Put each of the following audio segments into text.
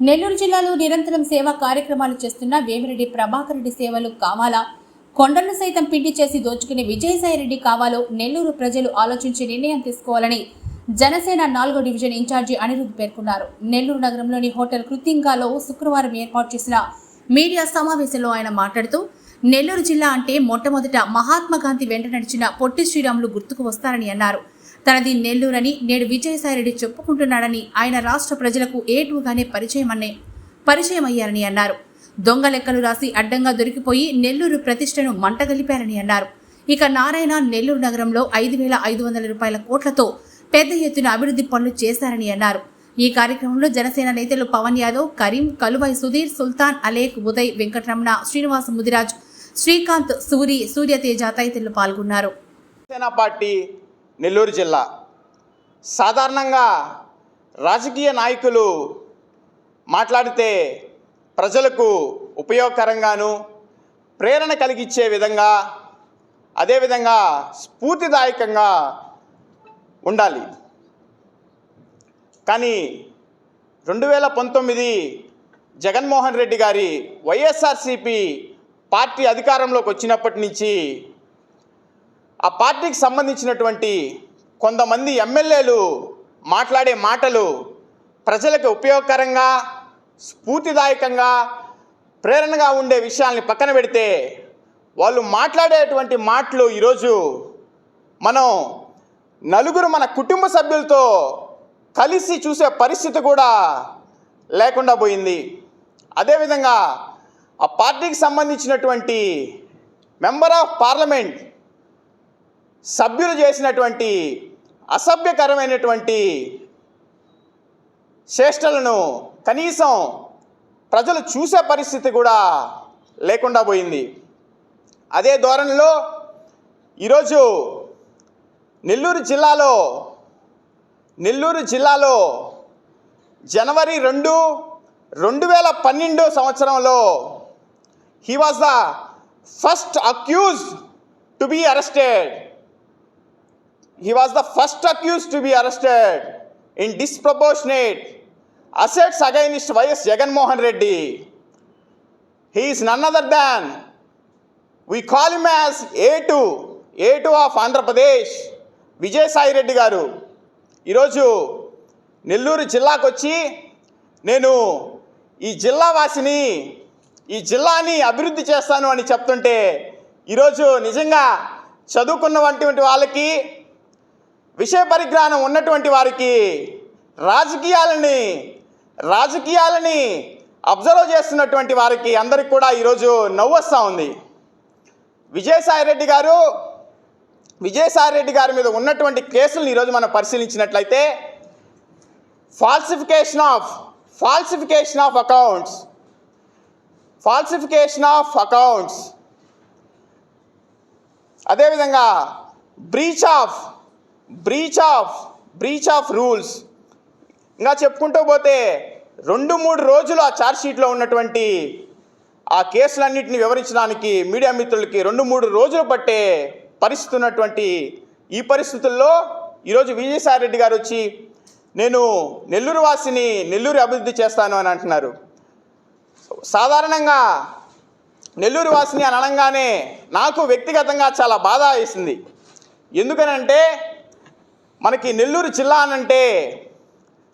నెల్లూరు జిల్లాలో నిరంతరం సేవా కార్యక్రమాలు చేస్తున్న వేమిరెడ్డి ప్రభాకర్ రెడ్డి సేవలు కావాలా? కొండలను సైతం పిండి చేసి దోచుకునే విజయసాయిరెడ్డి కావాలో? నెల్లూరు ప్రజలు ఆలోచించి నిర్ణయం తీసుకోవాలని జనసేన నాలుగో డివిజన్ ఇన్ఛార్జి అనిరుద్ పేర్కొన్నారు. నెల్లూరు నగరంలోని హోటల్ కృతింగాలో శుక్రవారం ఏర్పాటు చేసిన మీడియా సమావేశంలో ఆయన మాట్లాడుతూ నెల్లూరు జిల్లా అంటే మొట్టమొదట మహాత్మా గాంధీ వెంట నడిచిన పొట్టి శ్రీరాములు గుర్తుకు వస్తారని అన్నారు. తనది నెల్లూరని నేడు విజయసాయిరెడ్డి చెప్పుకుంటున్నాడని ఆయన రాష్ట్ర ప్రజలకు ఏటుగానే పరిచయమనే పరిచయమయ్యారని అన్నారు. దొంగ లెక్కలు రాసి అడ్డంగా దొరికిపోయి నెల్లూరు ప్రతిష్టను మంటగలిపారని అన్నారు. ఇక నారాయణ నెల్లూరు నగరంలో ఐదు వేల ఐదు వందల రూపాయల కోట్లతో పెద్ద ఎత్తున అభివృద్ధి పనులు చేశారని అన్నారు. ఈ కార్యక్రమంలో జనసేన నేతలు పవన్ యాదవ్ కరీం కలువై సుధీర్ సుల్తాన్ అలేక్ ఉదయ్ వెంకటరమణ శ్రీనివాస ముదిరాజ్ శ్రీకాంత్ సూరి సూర్యతేజ తదితరులు పాల్గొన్నారు. పార్టీ నెల్లూరు జిల్లా. సాధారణంగా రాజకీయ నాయకులు మాట్లాడితే ప్రజలకు ఉపయోగకరంగాను ప్రేరణ కలిగించే విధంగా అదేవిధంగా స్ఫూర్తిదాయకంగా ఉండాలి. కానీ రెండు వేల పంతొమ్మిది జగన్మోహన్ రెడ్డి గారి వైఎస్ఆర్సిపి పార్టీ అధికారంలోకి వచ్చినప్పటి నుంచి ఆ పార్టీకి సంబంధించినటువంటి కొంతమంది ఎమ్మెల్యేలు మాట్లాడే మాటలు ప్రజలకు ఉపయోగకరంగా స్ఫూర్తిదాయకంగా ప్రేరణగా ఉండే విషయాల్ని పక్కన పెడితే వాళ్ళు మాట్లాడేటువంటి మాటలు ఈరోజు మనం నలుగురు మన కుటుంబ సభ్యులతో కలిసి చూసే పరిస్థితి కూడా లేకుండా పోయింది. అదేవిధంగా ఆ పార్టీకి సంబంధించినటువంటి మెంబర్ ఆఫ్ పార్లమెంట్ సభ్యులు చేసినటువంటి అసభ్యకరమైనటువంటి చేష్టలను కనీసం ప్రజలు చూసే పరిస్థితి కూడా లేకుండా పోయింది. అదే ధోరణిలో ఈరోజు నెల్లూరు జిల్లాలో నెల్లూరు జిల్లాలో జనవరి రెండు రెండు వేల పన్నెండు సంవత్సరంలో he was the first accused to be arrested he was the first accused to be arrested in disproportionate assets against YS Jagan Mohan Reddy. He is none other than, we call him as A2, A2 of Andhra Pradesh, Vijayasai Reddy garu ఈరోజు నెల్లూరు జిల్లాకు వచ్చి నేను ఈ జిల్లా వాసిని ఈ జిల్లాని అభివృద్ధి చేస్తాను అని చెప్తుంటే ఈరోజు నిజంగా చదువుకున్నటువంటి వాళ్ళకి విషయ పరిజ్ఞానం ఉన్నటువంటి వారికి రాజకీయాలని రాజకీయాలని అబ్జర్వ్ చేస్తున్నటువంటి వారికి అందరికి కూడా ఈరోజు నవ్వు వస్తూ ఉంది. విజయసాయి రెడ్డి గారు విజయసాయి రెడ్డి గారి మీద ఉన్నటువంటి కేసులను ఈరోజు మనం పరిశీలించినట్లయితే falsification of falsification of accounts falsification of accounts అదేవిధంగా breach of breach of breach of rules ఇంకా చెప్పుకుంటూ పోతే రెండు మూడు రోజులు ఆ ఛార్జ్షీట్లో ఉన్నటువంటి ఆ కేసులన్నింటినీ వివరించడానికి మీడియా మిత్రులకి రెండు మూడు రోజులు పట్టే పరిస్థితి ఉన్నటువంటి ఈ పరిస్థితుల్లో ఈరోజు విజయసాయి రెడ్డి గారు వచ్చి నేను నెల్లూరు వాసిని నెల్లూరు అభివృద్ధి చేస్తాను అని అంటున్నారు. సాధారణంగా నెల్లూరు వాసిని అని అనగానే నాకు వ్యక్తిగతంగా చాలా బాధ వేసింది. ఎందుకనంటే మనకి నెల్లూరు జిల్లా అనంటే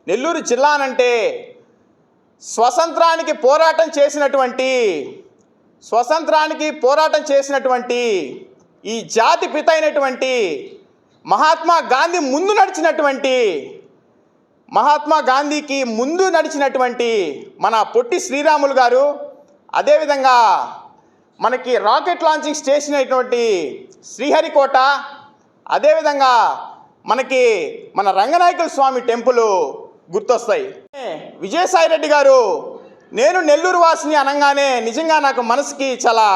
నెల్లూరు జిల్లా అనంటే స్వతంత్రానికి పోరాటం చేసినటువంటి స్వతంత్రానికి పోరాటం చేసినటువంటి ఈ జాతి పిత అయినటువంటి మహాత్మా గాంధీ ముందు నడిచినటువంటి మహాత్మా గాంధీకి ముందు నడిచినటువంటి మన పొట్టి శ్రీరాములు గారు అదేవిధంగా మనకి రాకెట్ లాంచింగ్ స్టేషన్ అయినటువంటి శ్రీహరికోట అదేవిధంగా మనకి మన రంగనాయకుల స్వామి టెంపుల్ గుర్తొస్తాయి. విజయసాయి రెడ్డి గారు నేను నెల్లూరు వాసిని అనగానే నిజంగా నాకు మనసుకి చాలా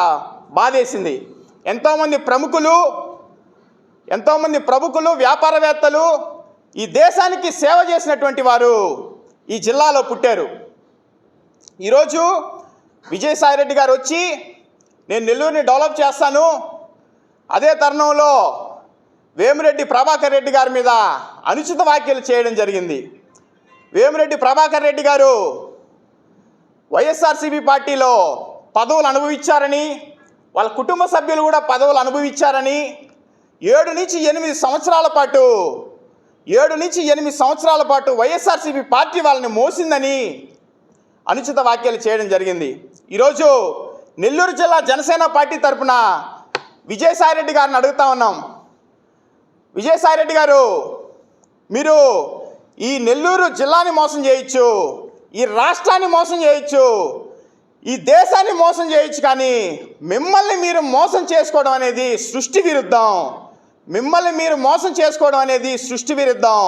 బాధేసింది. ఎంతోమంది ప్రముఖులు ఎంతోమంది ప్రముఖులు వ్యాపారవేత్తలు ఈ దేశానికి సేవ చేసినటువంటి వారు ఈ జిల్లాలో పుట్టారు. ఈరోజు విజయసాయి రెడ్డి గారు వచ్చి నేను నెల్లూరుని డెవలప్ చేస్తాను. అదే తరుణంలో వేమిరెడ్డి ప్రభాకర్ రెడ్డి గారి మీద అనుచిత వ్యాఖ్యలు చేయడం జరిగింది. వేమిరెడ్డి ప్రభాకర్ రెడ్డి గారు వైఎస్ఆర్సీపీ పార్టీలో పదవులు అనుభవించారని వాళ్ళ కుటుంబ సభ్యులు కూడా పదవులు అనుభవించారని ఏడు నుంచి ఎనిమిది సంవత్సరాల పాటు ఏడు నుంచి ఎనిమిది సంవత్సరాల పాటు వైఎస్ఆర్సీపీ పార్టీ వాళ్ళని మోసిందని అనుచిత వ్యాఖ్యలు చేయడం జరిగింది. ఈరోజు నెల్లూరు జిల్లా జనసేన పార్టీ తరపున విజయసాయిరెడ్డి గారిని అడుగుతా ఉన్నాం. విజయసాయిరెడ్డి గారు మీరు ఈ నెల్లూరు జిల్లాని మోసం చేయొచ్చు ఈ రాష్ట్రాన్ని మోసం చేయొచ్చు ఈ దేశాన్ని మోసం చేయొచ్చు కానీ మిమ్మల్ని మీరు మోసం చేసుకోవడం అనేది సృష్టి విరుద్ధం. మిమ్మల్ని మీరు మోసం చేసుకోవడం అనేది సృష్టి విరుద్ధం.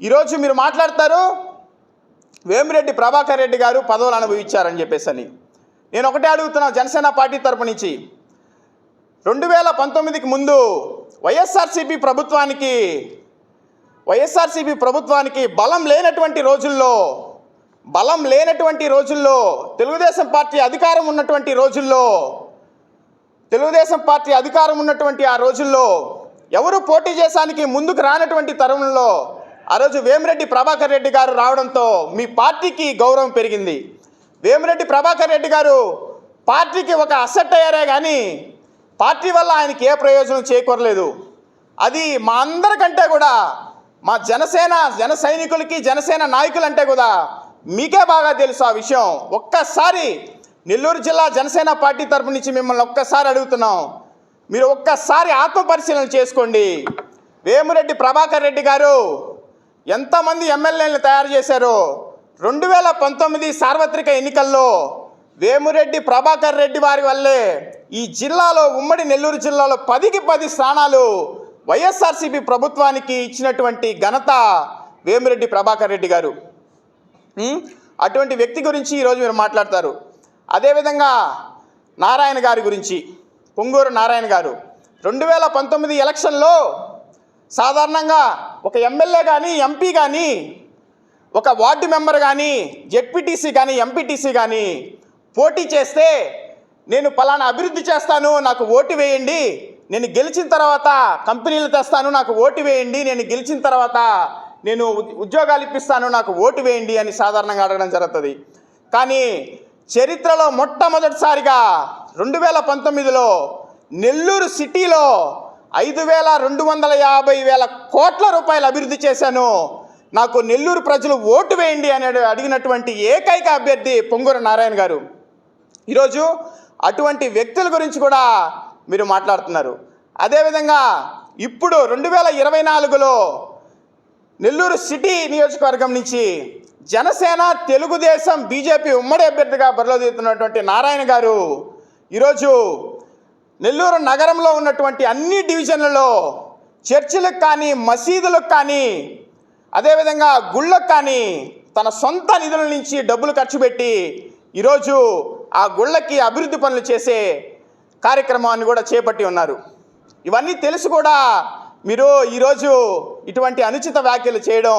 ఈరోజు మీరు మాట్లాడతారు వేమిరెడ్డి ప్రభాకర్ రెడ్డి గారు పదవులు అనుభవించారని చెప్పేసి అని. నేను ఒకటే అడుగుతున్నా జనసేన పార్టీ తరపు నుంచి. రెండు వేల పంతొమ్మిదికి ముందు వైఎస్ఆర్సీపీ ప్రభుత్వానికి వైఎస్ఆర్సీపీ ప్రభుత్వానికి బలం లేనటువంటి రోజుల్లో బలం లేనటువంటి రోజుల్లో తెలుగుదేశం పార్టీ అధికారం ఉన్నటువంటి రోజుల్లో తెలుగుదేశం పార్టీ అధికారం ఉన్నటువంటి ఆ రోజుల్లో ఎవరు పోటీ చేసానికి ముందుకు రానటువంటి తరుణంలో ఆ రోజు వేమిరెడ్డి ప్రభాకర్ రెడ్డి గారు రావడంతో మీ పార్టీకి గౌరవం పెరిగింది. వేమిరెడ్డి ప్రభాకర్ రెడ్డి గారు పార్టీకి ఒక అసెట్ అయ్యారే కానీ పార్టీ వల్ల ఆయనకి ఏ ప్రయోజనం చేకూరలేదు. అది మా అందరికంటే కూడా మా జనసేన జన సైనికులకి జనసేన నాయకులంటే కూడా మీకే బాగా తెలుసు ఆ విషయం. ఒక్కసారి నెల్లూరు జిల్లా జనసేన పార్టీ తరపు నుంచి మిమ్మల్ని ఒక్కసారి అడుగుతున్నాం. మీరు ఒక్కసారి ఆత్మపరిశీలన చేసుకోండి. వేమురెడ్డి ప్రభాకర్ రెడ్డి గారు ఎంతమంది ఎమ్మెల్యేలను తయారు చేశారు రెండు వేల పంతొమ్మిది సార్వత్రిక ఎన్నికల్లో వేమురెడ్డి ప్రభాకర్ రెడ్డి వారి వల్లే ఈ జిల్లాలో ఉమ్మడి నెల్లూరు జిల్లాలో పదికి పది స్థానాలు వైఎస్ఆర్సీపీ ప్రభుత్వానికి ఇచ్చినటువంటి ఘనత వేమిరెడ్డి ప్రభాకర్ రెడ్డి గారు. అటువంటి వ్యక్తి గురించి ఈరోజు మీరు మాట్లాడతారు. అదేవిధంగా నారాయణ గారి గురించి పొంగూరు నారాయణ గారు. రెండు వేల పంతొమ్మిది ఎలక్షన్లో సాధారణంగా ఒక ఎమ్మెల్యే కానీ ఎంపీ కానీ ఒక వార్డు మెంబర్ కానీ జెడ్పీటీసీ కానీ ఎంపీటీసీ కానీ పోటీ చేస్తే నేను పలానా అభివృద్ధి చేస్తాను నాకు ఓటు వేయండి. నేను గెలిచిన తర్వాత కంపెనీలు తెస్తాను నాకు ఓటు వేయండి. నేను గెలిచిన తర్వాత నేను ఉద్యోగాలు ఇప్పిస్తాను నాకు ఓటు వేయండి అని సాధారణంగా అడగడం జరుగుతుంది. కానీ చరిత్రలో మొట్టమొదటిసారిగా రెండు వేల పంతొమ్మిదిలో నెల్లూరు సిటీలో ఐదు వేల రెండు వందల యాభై వేల కోట్ల రూపాయలు అభివృద్ధి చేశాను. నాకు నెల్లూరు ప్రజలు ఓటు వేయండి అని అడిగినటువంటి ఏకైక అభ్యర్థి పొంగూరు నారాయణ గారు. ఈరోజు అటువంటి వ్యక్తుల గురించి కూడా మీరు మాట్లాడుతున్నారు. అదేవిధంగా ఇప్పుడు రెండు వేల ఇరవై నాలుగులో నెల్లూరు సిటీ నియోజకవర్గం నుంచి జనసేన తెలుగుదేశం బీజేపీ ఉమ్మడి అభ్యర్థిగా బరిలో దిగుతున్నటువంటి నారాయణ గారు ఈరోజు నెల్లూరు నగరంలో ఉన్నటువంటి అన్ని డివిజన్లలో చర్చిలకు కానీ మసీదులకు కానీ అదేవిధంగా గుళ్ళకు కానీ తన సొంత నిధుల నుంచి డబ్బులు ఖర్చు పెట్టి ఈరోజు ఆ గుళ్ళకి అభివృద్ధి పనులు చేసే కార్యక్రమాన్ని కూడా చేపట్టి ఉన్నారు. ఇవన్నీ తెలిసి కూడా మీరు ఈరోజు ఇటువంటి అనుచిత వ్యాఖ్యలు చేయడం